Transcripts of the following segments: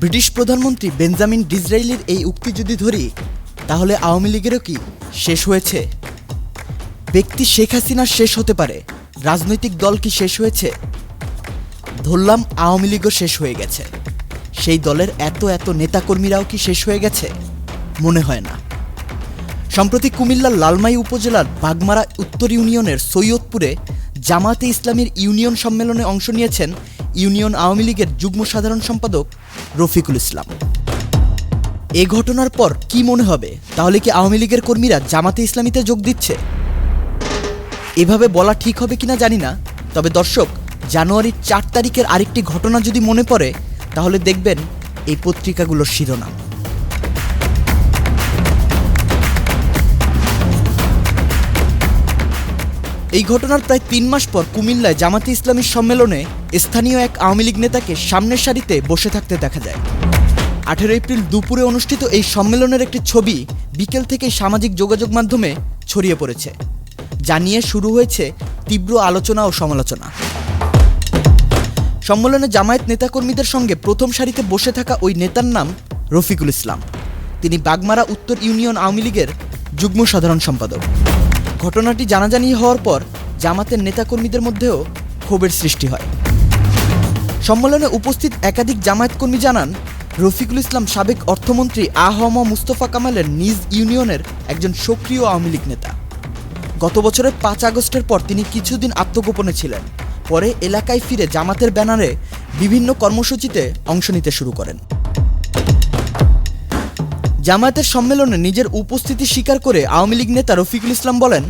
British প্রধানমন্ত্রী Benjamin ডিসরাইলের এই উক্তি যদি ধরি, তাহলে আওয়ামী লীগেরও কি শেষ হয়েছে? ব্যক্তি শেখ হাসিনা শেষ হতে পারে, রাজনৈতিক দল কি শেষ হয়েছে? ধরলাম আওয়ামী লীগও শেষ হয়ে গেছে। সেই দলের এত এত নেতাকর্মীরাও কি শেষ হয়ে গেছে? মনে হয় না। সম্প্রতি কুমিল্লার লালমাই উপজেলার বাগমারা উত্তর ইউনিয়নের সৈয়দপুরে জামাতে ইসলামীর ইউনিয়ন সম্মেলনে অংশ নিয়েছেন ইউনিয়ন আওয়ামী লীগের যুগ্ম সাধারণ সম্পাদক রফিকুল ইসলাম। এ ঘটনার পর কি মনে হবে? তাহলে কি আওয়ামী লীগের কর্মীরা জামাতে ইসলামীতে যোগ দিচ্ছে? এভাবে বলা ঠিক হবে কিনা জানি না, তবে দর্শক, জানুয়ারির চার তারিখের আরেকটি ঘটনা যদি মনে পড়ে, তাহলে দেখবেন এই পত্রিকাগুলোর শিরোনাম। এই ঘটনার প্রায় তিন মাস পর কুমিল্লায় জামাতে ইসলামীর সম্মেলনে স্থানীয় এক আওয়ামী লীগ নেতাকে সামনের সারিতে বসে থাকতে দেখা যায়। আঠেরো এপ্রিল দুপুরে অনুষ্ঠিত এই সম্মেলনের একটি ছবি বিকেল থেকে সামাজিক যোগাযোগ মাধ্যমে ছড়িয়ে পড়েছে। যা নিয়ে শুরু হয়েছে তীব্র আলোচনা ও সমালোচনা। সম্মেলনে জামায়াত নেতাকর্মীদের সঙ্গে প্রথম সারিতে বসে থাকা ওই নেতার নাম রফিকুল ইসলাম। তিনি বাগমারা উত্তর ইউনিয়ন আওয়ামী লীগের যুগ্ম সাধারণ সম্পাদক। ঘটনাটি জানাজানি হওয়ার পর জামাতের নেতাকর্মীদের মধ্যেও ক্ষোভের সৃষ্টি হয়। সম্মেলনে উপস্থিত একাধিক জামায়াত কর্মী জানান, রফিকুল ইসলাম সাবেক অর্থমন্ত্রী আহম মুস্তফা কামালের নিজ ইউনিয়নের একজন সক্রিয় আওয়ামী লীগ নেতা। গত বছরের পাঁচ আগস্টের পর তিনি কিছুদিন আত্মগোপনে ছিলেন। পরে এলাকায় ফিরে জামাতের ব্যানারে বিভিন্ন কর্মসূচিতে অংশ নিতে শুরু করেন। জামায়াতের সম্মেলনে নিজের উপস্থিতি স্বীকার করে আওয়ামী লীগ নেতা রফিকুল ইসলাম বলেন,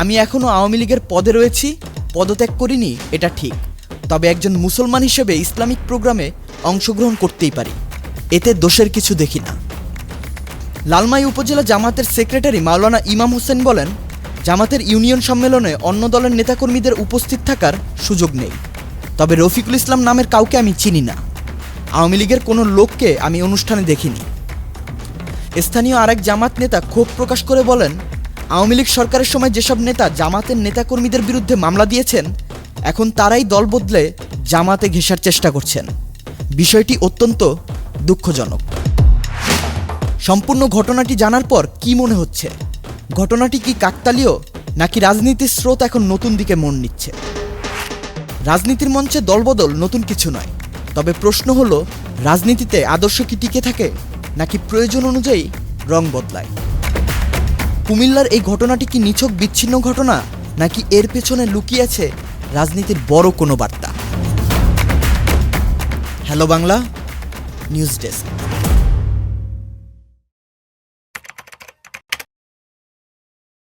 আমি এখনও আওয়ামী লীগের পদে রয়েছি, পদত্যাগ করিনি, এটা ঠিক। তবে একজন মুসলমান হিসেবে ইসলামিক প্রোগ্রামে অংশগ্রহণ করতেই পারি। এতে দোষের কিছু দেখি না। লালমাই উপজেলা জামাতের সেক্রেটারি মাওলানা ইমাম হোসেন বলেন, জামাতের ইউনিয়ন সম্মেলনে অন্য দলের নেতাকর্মীদের উপস্থিত থাকার সুযোগ নেই। তবে রফিকুল ইসলাম নামের কাউকে আমি চিনি না। আওয়ামী লীগের কোনো লোককে আমি অনুষ্ঠানে দেখিনি। স্থানীয় আরেক জামাত নেতা ক্ষোভ প্রকাশ করে বলেন, আওয়ামী লীগ সরকারের সময় যেসব নেতা জামাতের নেতাকর্মীদের বিরুদ্ধে মামলা দিয়েছেন এখন তারাই দল বদলে জামাতে ঘেঁষার চেষ্টা করছেন। বিষয়টি অত্যন্ত দুঃখজনক। সম্পূর্ণ ঘটনাটি জানার পর কি মনে হচ্ছে? ঘটনাটি কি কাকতালীয়, নাকি রাজনীতির স্রোত এখন নতুন দিকে মন নিচ্ছে? রাজনীতির মঞ্চে দলবদল নতুন কিছু নয়। তবে প্রশ্ন হলো, রাজনীতিতে আদর্শ কি টিকে থাকে, নাকি প্রয়োজন অনুযায়ী রং বদলায়? কুমিল্লার এই ঘটনাটি কি নিছক বিচ্ছিন্ন ঘটনা, নাকি এর পেছনে লুকিয়ে আছে রাজনীতির বড় কোনো বার্তা। Hello Bangla news desk.